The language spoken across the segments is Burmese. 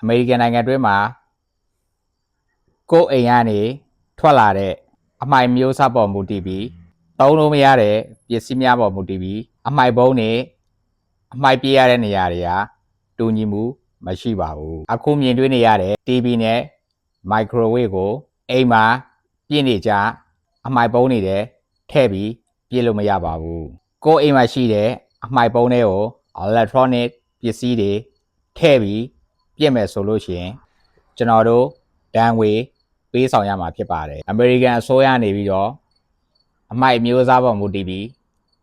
အမေရိကန်နိုင်ငံတွင်းမှာကိုယ်အိမ်ကနေထွက်လာတဲ့အမိုင်မျိုးစားပေါ်မူတည်ပြီးသုံးလို့မရတဲ့ပစ္စည်းများပေါ်မူတည်ပြီးအမိုင်ဘုံနေအမိုင်ပြရတဲ့နေရာတွေကတူညီမှုမရှိပါဘူးအခုမြင်တွေ့နေရတဲ့ TV နဲ့ microwave ကိုအိမ်မှာပြည့်နေကြအမိုင်ဘုံနေတဲ့ထည့်ပြီးပြည့်လို့မရပါဘူးကိုယ်အိမ်မှာရှိတဲ့အမိုင်ဘုံတွေကို electronic ပစ္စည်းတွေထည့်ပြီး ပြည့်မယ်ဆိုလို့ရှိရင်ကျွန်တော်တို့ဒဏ်ငွေပေးဆောင်ရမှာဖြစ်ပါတယ်အမေရိကန်အစိုးရနေပြီးတော့အမိုက်မျိုးစားပေါ်မူတည်ပြီး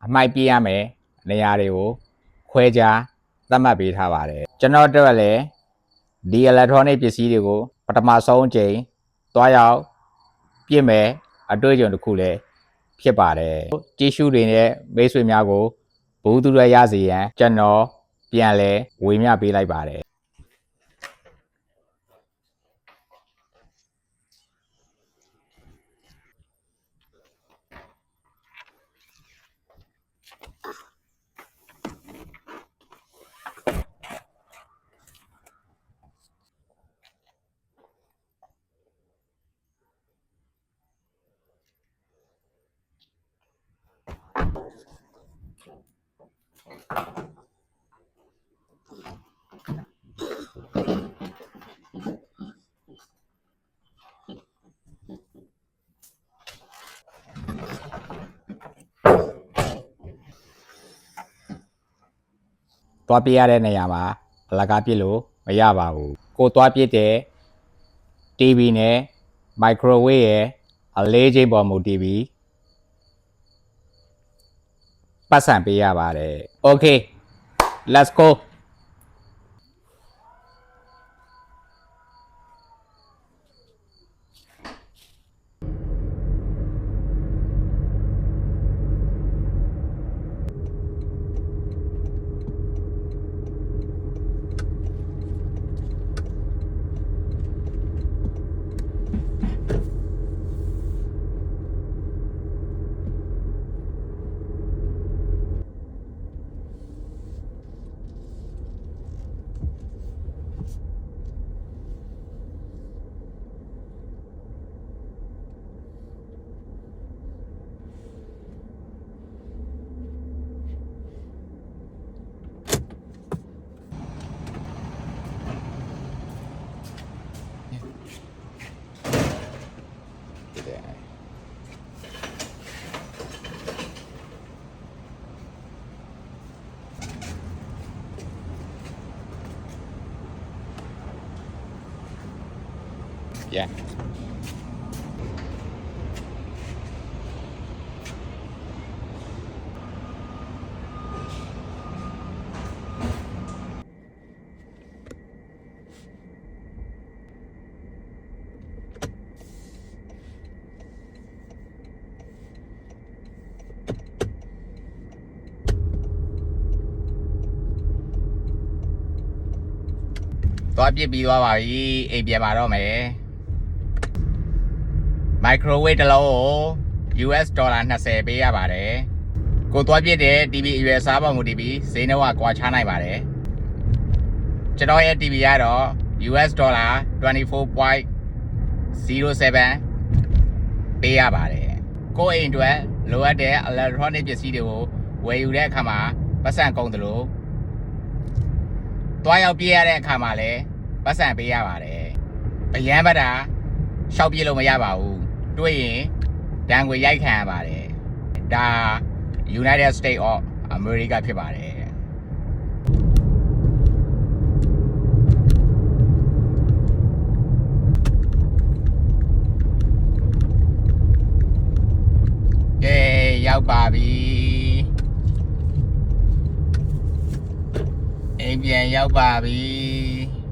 အမိုက်ပြည့်ရမယ်နေရာတွေကိုခွဲခြားသတ်မှတ်ပေးထားပါတယ်ကျွန်တော်တို့လည်းဒီ electronic ပစ္စည်းတွေကိုပထမဆုံးအကြိမ်တွားရောက်ပြည့်မယ်အတွေ့အကြုံတစ်ခုလည်းဖြစ်ပါတယ်ကြည့်ရှုတွေနဲ့မိတ်ဆွေများကိုဘူးသူရရစီရန်ကျွန်တော်ပြန်လဲဝေမျှပေးလိုက်ပါတယ် သွားပြရတဲ့နေရာမှာအလကားပြစ်လို့မရပါဘူးကိုသွားပြစ်တဲ့ TV နဲ့ microwave ရဲ့အလေးချိန်ပေါ်မူတည်ပြီးပတ်စံပေးရပါတယ် okay let's go Yeah. သွားပြစ်ပြီးသွားပါပြီအိမ်ပြန် มาတော့မယ် microwave တစ်လုံးကို US ဒေါ်လာ20ပေးရပါတယ်ကိုသွားပြစ်တဲ့ TV အရွယ်စားပေါ်မူ TV ဈေးနှုန်းကကွာခြားနိုင်ပါတယ်ကျွန်တော်ရဲ့ TV ကတော့ US ဒေါ်လာ24.07ပေးရပါတယ်ကိုယ့်အိမ်အတွက်လိုအပ်တဲ့ electronic ပစ္စည်းတွေကိုဝယ်ယူတဲ့အခါမှာပတ်စံကုန်တယ်လို့တွားရောက်ပြေးရတဲ့အခါမှာလည်းပတ်စံပေးရပါတယ်။အရန်ပတ်တာရှောက်ပြေးလို့မရပါဘူး။ တွေ့ရင်ဒဏ်ငွေရိုက်ခံရပါတယ်။ဒါ United States of America ဖြစ်ပါတယ်။ကဲရောက်ပါပြီ။အိမ်ပြန်ရောက်ပါပြီ။